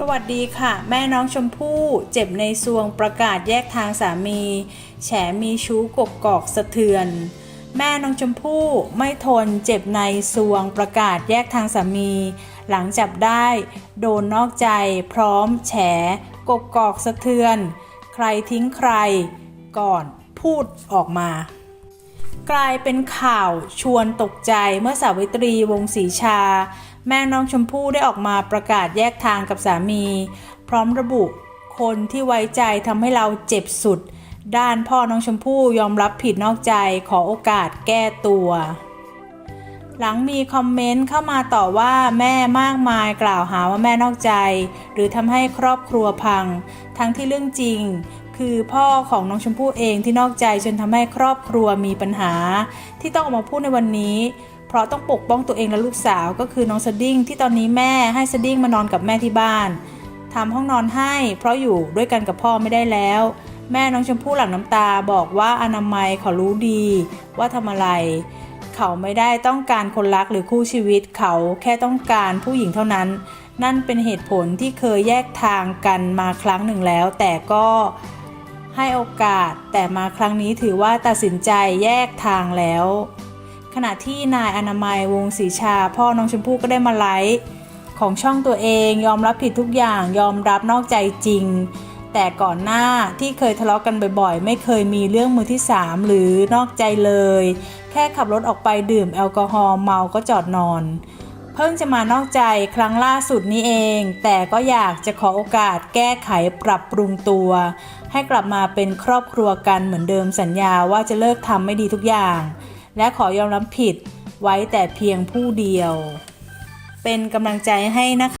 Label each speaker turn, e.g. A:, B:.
A: สวัสดีค่ะ แม่น้องชมพู่เจ็บในซวงประกาศแยกทางสามี แฉมีชู้กกกอกสะเทือน แม่น้องชมพู่ไม่ทนเจ็บในซวงประกาศแยกทางสามี หลังจับได้ โดนนอกใจพร้อมแฉกกกอกสะเทือน ใครทิ้งใคร ก่อนพูดออกมา กลายเป็นข่าวชวนตกใจเมื่อสาวิตรีวงศรีชา แม่น้องชมพู่ได้ออกมาประกาศแยกทางกับสามี พร้อมระบุคนที่ไว้ใจทำให้เราเจ็บสุด ด้านพ่อน้องชมพู่ยอมรับผิดนอกใจขอโอกาสแก้ตัว หลังมีคอมเมนต์เข้ามาต่อว่าแม่มากมายกล่าวหาว่าแม่นอกใจ หรือทำให้ครอบครัวพัง ทั้งที่เรื่องจริงคือพ่อของน้องชมพู่เองที่นอกใจจนทำให้ครอบครัวมีปัญหา ที่ต้องออกมาพูดในวันนี้ เพราะต้องปกป้องตัวเองและลูกสาวก็คือน้องสดิ้งที่ตอนนี้แม่ให้สดิ้งมานอนกับแม่ที่บ้านทำห้องนอนให้ เพราะอยู่ด้วยกันกับพ่อไม่ได้แล้ว แม่น้องชมพู่หลั่งน้ำตาบอกว่าอนามัยเขารู้ดีว่าทำอะไร เขาไม่ได้ต้องการคนรักหรือคู่ชีวิต เขาแค่ต้องการผู้หญิงเท่านั้น นั่นเป็นเหตุผลที่เคยแยกทางกันมาครั้งหนึ่งแล้ว แต่ก็ให้โอกาสแต่มาครั้งนี้ถือว่าตัดสินใจแยกทางแล้ว ขณะที่นายอนามัยวงศรีชา พ่อน้องชมพู่ก็ได้มาไลฟ์ของช่องตัวเองยอมรับผิดทุกอย่างยอมรับนอกใจจริง แต่ก่อนหน้าที่เคยทะเลาะกันบ่อยๆ ไม่เคยมีเรื่องมือที่ 3 หรือนอกใจเลย แค่ขับรถออกไปดื่มแอลกอฮอล์เมาก็จอดนอน เพิ่งจะมานอกใจครั้งล่าสุดนี้เอง แต่ก็อยากจะขอโอกาสแก้ไขปรับปรุงตัว ให้กลับมาเป็นครอบครัวกันเหมือนเดิมสัญญาว่าจะเลิกทำไม่ดีทุกอย่าง และขอยอมรับผิดไว้แต่เพียงผู้เดียว เป็นกำลังใจให้นะคะ